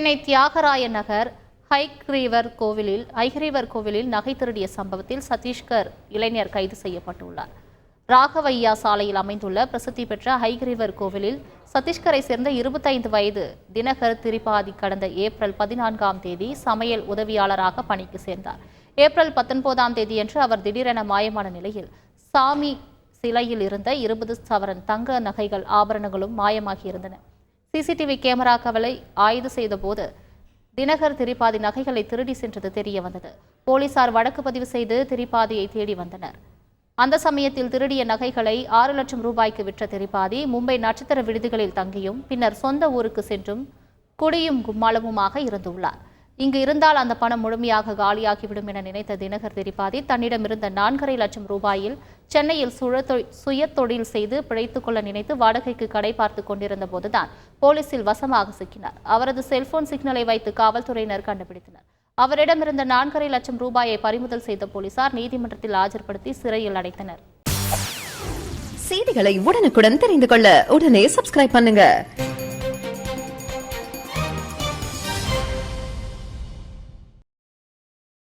சென்னை தியாகராய நகர் ஹைக்ரீவர் கோவிலில் ஐக்ரீவர் கோவிலில் நகை திருடிய சம்பவத்தில் சதீஷ்கர் இளைஞர் கைது செய்யப்பட்டுள்ளார். ராகவையா சாலையில் அமைந்துள்ள பிரசித்தி பெற்ற ஹைக்ரீவர் கோவிலில் சத்தீஸ்கரை சேர்ந்த இருபத்தைந்து வயது தினகர் திரிபாதி கடந்த ஏப்ரல் பதினான்காம் தேதி சமையல் உதவியாளராக பணிக்கு சேர்ந்தார். ஏப்ரல் பத்தொன்பதாம் தேதியன்று அவர் திடீரென மாயமான நிலையில் சாமி சிலையில் இருந்த இருபது சவரன் தங்க நகைகள் ஆபரணங்களும் மாயமாகியிருந்தன சிசிடிவி கேமராக்களை ஆய்வு செய்தபோது தினகர் திரிபாதி நகைகளை திருடி சென்றது தெரிய வந்தது போலீசார் வழக்கு பதிவு செய்து திரிபாதியை தேடி வந்தனர். அந்த சமயத்தில் திருடிய நகைகளை ஆறு லட்சம் ரூபாய்க்கு விற்ற திரிபாதி மும்பை நட்சத்திர விடுதிகளில் தங்கியும் பின்னர் சொந்த ஊருக்கு சென்றும் குடியும் கும்மாளமுமாக இருந்துள்ளார். இங்கு இருந்தால் அந்த பணம் முழுமையாக காலியாகிவிடும் என நினைத்த தினகர் திரிபாதி தன்னிடமிருந்த நான்கரை லட்சம் ரூபாயில் சென்னையில் சுய தொழில் செய்து பிழைத்துக் கொள்ள நினைத்து வாடகைக்கு கடை பார்த்து கொண்டிருந்த போதுதான் போலீசில் வசமாக சிக்கினார். அவரது செல்போன் சிக்னலை வைத்து காவல்துறையினர் கண்டுபிடித்தனர். அவரிடமிருந்த நான்கரை லட்சம் ரூபாயை பறிமுதல் செய்த போலீசார் நீதிமன்றத்தில் ஆஜர்படுத்தி சிறையில் அடைத்தனர். செய்திகளை உடனுக்குடன் தெரிந்து கொள்ள உடனே சப்ஸ்கிரைப் பண்ணுங்க.